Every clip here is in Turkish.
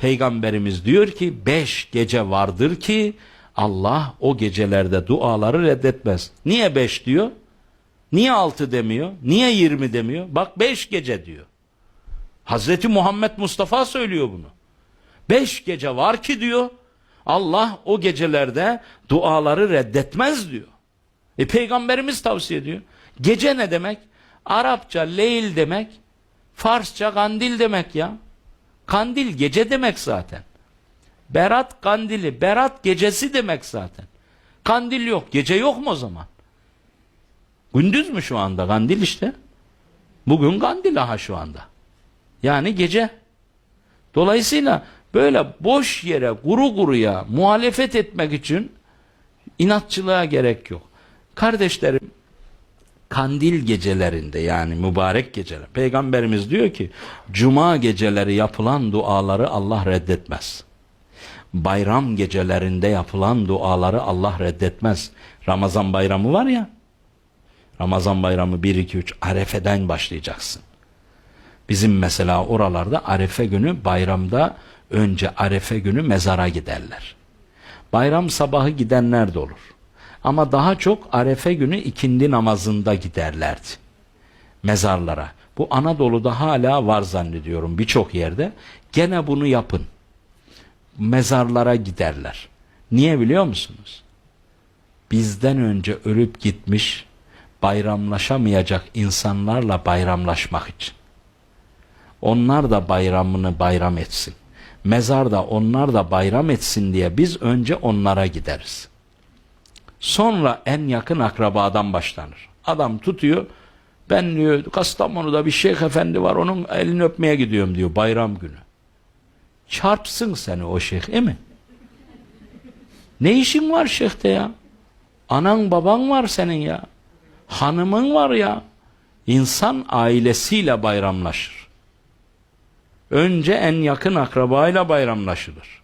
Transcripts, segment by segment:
Peygamberimiz diyor ki beş gece vardır ki Allah o gecelerde duaları reddetmez. Niye beş diyor? Niye altı demiyor? Niye yirmi demiyor? Bak beş gece diyor. Hazreti Muhammed Mustafa söylüyor bunu. Beş gece var ki diyor Allah o gecelerde duaları reddetmez diyor. E peygamberimiz tavsiye ediyor. Gece ne demek? Arapça leyl demek, Farsça kandil demek ya. Kandil gece demek zaten. Berat kandili, berat gecesi demek zaten. Kandil yok, gece yok mu o zaman? Gündüz mü şu anda kandil işte? Bugün kandil aha şu anda. Yani gece. Dolayısıyla böyle boş yere, kuru kuruya muhalefet etmek için inatçılığa gerek yok. Kardeşlerim, kandil gecelerinde yani mübarek geceler. Peygamberimiz diyor ki, cuma geceleri yapılan duaları Allah reddetmez. Bayram gecelerinde yapılan duaları Allah reddetmez. Ramazan bayramı var ya, Ramazan bayramı 1, 2, 3 Arefe'den başlayacaksın. Bizim mesela oralarda Arefe günü bayramda önce Arefe günü mezara giderler. Bayram sabahı gidenler de olur. Ama daha çok Arefe günü ikindi namazında giderlerdi. Mezarlara. Bu Anadolu'da hala var zannediyorum birçok yerde. Gene bunu yapın. Mezarlara giderler. Niye biliyor musunuz? Bizden önce ölüp gitmiş bayramlaşamayacak insanlarla bayramlaşmak için. Onlar da bayramını bayram etsin. Mezarda onlar da bayram etsin diye biz önce onlara gideriz. Sonra en yakın akrabadan başlanır. Adam tutuyor. Ben diyor Kastamonu'da bir şeyh efendi var onun elini öpmeye gidiyorum diyor bayram günü. Çarpsın seni o şeyh değil mi? Ne işin var şeyhte ya? Anan baban var senin ya. Hanımın var ya. İnsan ailesiyle bayramlaşır. Önce en yakın akrabayla bayramlaşılır.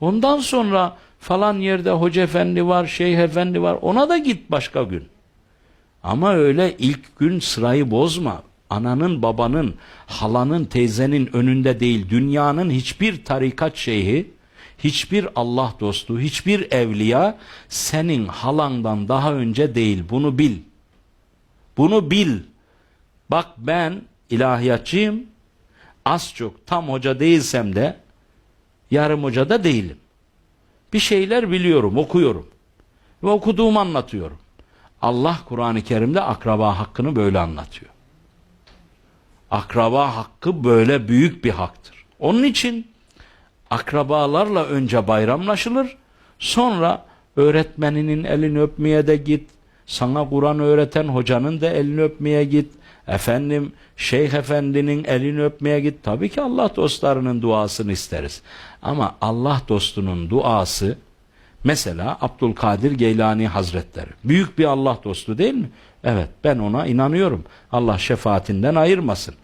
Ondan sonra falan yerde hoca efendi var, şeyh efendi var. Ona da git başka gün. Ama öyle ilk gün sırayı bozma. Ananın, babanın, halanın, teyzenin önünde değil. Dünyanın hiçbir tarikat şeyhi, hiçbir Allah dostu, hiçbir evliya senin halandan daha önce değil. Bunu bil. Bunu bil. Bak ben ilahiyatçıyım. Az çok tam hoca değilsem de yarım hoca da değilim. Bir şeyler biliyorum, okuyorum. Ve okuduğumu anlatıyorum. Allah Kur'an-ı Kerim'de akraba hakkını böyle anlatıyor. Akraba hakkı böyle büyük bir haktır. Onun için akrabalarla önce bayramlaşılır, sonra öğretmeninin elini öpmeye de git, sana Kur'an öğreten hocanın da elini öpmeye git, efendim şeyh efendinin elini öpmeye git. Tabii ki Allah dostlarının duasını isteriz. Ama Allah dostunun duası mesela Abdülkadir Geylani Hazretleri. Büyük bir Allah dostu değil mi? Evet ben ona inanıyorum. Allah şefaatinden ayırmasın.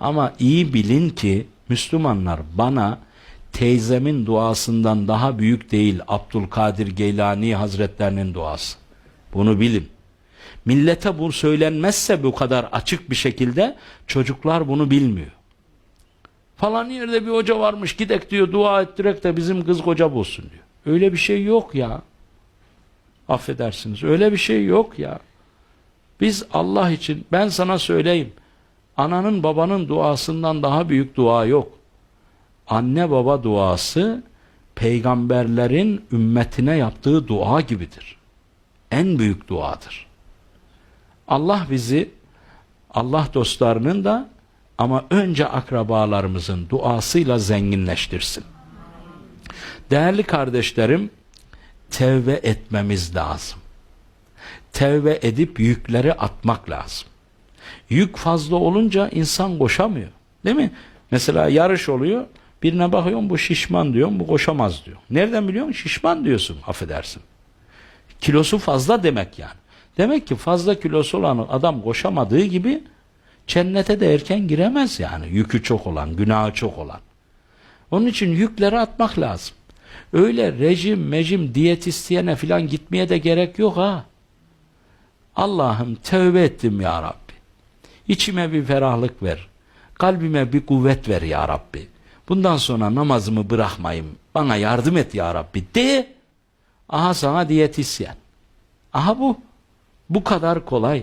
Ama iyi bilin ki Müslümanlar bana teyzemin duasından daha büyük değil Abdülkadir Geylani Hazretlerinin duası. Bunu bilin. Millete bu söylenmezse bu kadar açık bir şekilde çocuklar bunu bilmiyor. Falan yerde bir hoca varmış gidek diyor dua ettirek de bizim kız koca bulsun diyor. Öyle bir şey yok ya. Affedersiniz öyle bir şey yok ya. Biz Allah için ben sana söyleyeyim. Ananın babanın duasından daha büyük dua yok. Anne baba duası peygamberlerin ümmetine yaptığı dua gibidir. En büyük duadır. Allah bizi Allah dostlarının da ama önce akrabalarımızın duasıyla zenginleştirsin. Değerli kardeşlerim, tevbe etmemiz lazım. Tevbe edip yükleri atmak lazım. Yük fazla olunca insan koşamıyor. Değil mi? Mesela yarış oluyor. Birine bakıyorum bu şişman diyorum bu koşamaz diyor. Nereden biliyorsun? Şişman diyorsun affedersin. Kilosu fazla demek yani. Demek ki fazla kilosu olan adam koşamadığı gibi cennete de erken giremez yani. Yükü çok olan, günahı çok olan. Onun için yükleri atmak lazım. Öyle rejim, mecim, diyet isteyene filan gitmeye de gerek yok ha. Allah'ım tövbe ettim ya Rabbi. İçime bir ferahlık ver. Kalbime bir kuvvet ver ya Rabbi. Bundan sonra namazımı bırakmayayım. Bana yardım et ya Rabbi de. Aha sana diyetisyen. Aha bu. Bu kadar kolay.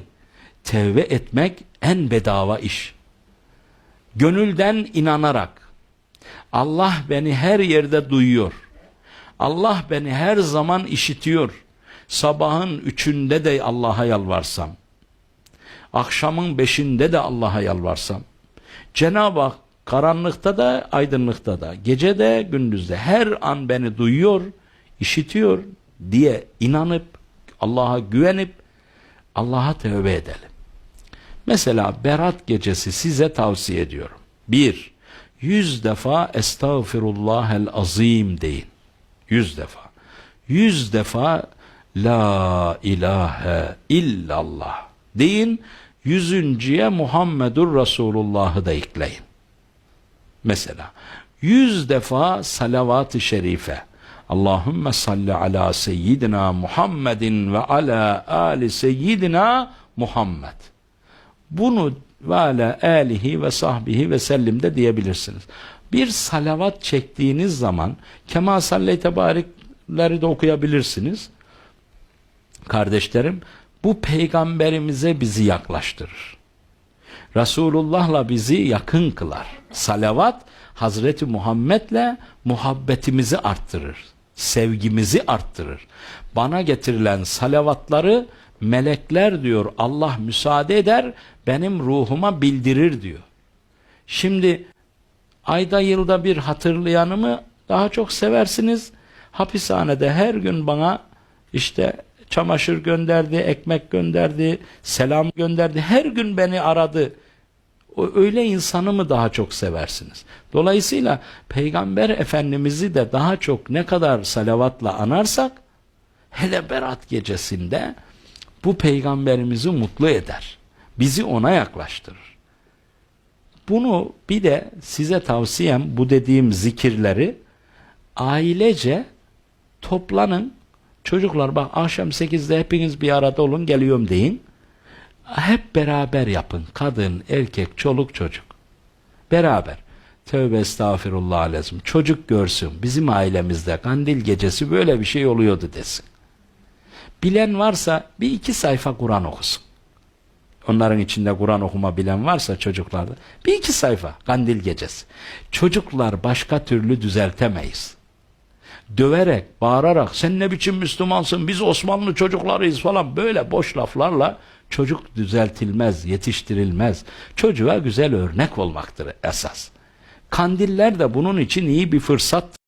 Tevbe etmek en bedava iş. Gönülden inanarak. Allah beni her yerde duyuyor. Allah beni her zaman işitiyor. Sabahın üçünde de Allah'a yalvarsam. Akşamın beşinde de Allah'a yalvarsam. Cenab-ı Hak karanlıkta da aydınlıkta da gece de gündüzde her an beni duyuyor, işitiyor diye inanıp Allah'a güvenip Allah'a tövbe edelim. Mesela Berat gecesi size tavsiye ediyorum. Bir, yüz defa Estağfirullahel azim deyin. Yüz defa. Yüz defa La ilahe illallah deyin. Yüzüncüye Muhammedur Resulullah'ı da ekleyin. Mesela yüz defa salavat-ı şerife. Allahümme salli ala seyyidina Muhammedin ve ala ali seyyidina Muhammed. Bunu ve ala alihi ve sahbihi ve sellim de diyebilirsiniz. Bir salavat çektiğiniz zaman kema salley tebarikleri de okuyabilirsiniz. Kardeşlerim bu peygamberimize bizi yaklaştırır. Resulullah'la bizi yakın kılar. Salavat Hazreti Muhammed'le muhabbetimizi arttırır. Sevgimizi arttırır. Bana getirilen salavatları melekler diyor Allah müsaade eder benim ruhuma bildirir diyor. Şimdi ayda yılda bir hatırlayanımı daha çok seversiniz. Hapishanede her gün bana işte çamaşır gönderdi, ekmek gönderdi, selam gönderdi. Her gün beni aradı. O öyle insanı mı daha çok seversiniz? Dolayısıyla Peygamber Efendimiz'i de daha çok ne kadar salavatla anarsak hele Berat gecesinde bu peygamberimizi mutlu eder. Bizi ona yaklaştırır. Bunu bir de size tavsiyem bu dediğim zikirleri ailece toplanın. Çocuklar bak akşam 8'de hepiniz bir arada olun geliyorum deyin. Hep beraber yapın. Kadın, erkek, çoluk, çocuk. Beraber. Tövbe estağfirullah lazım. Çocuk görsün. Bizim ailemizde kandil gecesi böyle bir şey oluyordu desin. Bilen varsa bir iki sayfa Kur'an okusun. Onların içinde Kur'an okuma bilen varsa çocuklarda bir iki sayfa kandil gecesi. Çocuklar başka türlü düzeltemeyiz. Döverek, bağırarak sen ne biçim Müslümansın biz Osmanlı çocuklarıyız falan böyle boş laflarla çocuk düzeltilmez, yetiştirilmez. Çocuğa güzel örnek olmaktır esas. Kandiller de bunun için iyi bir fırsat.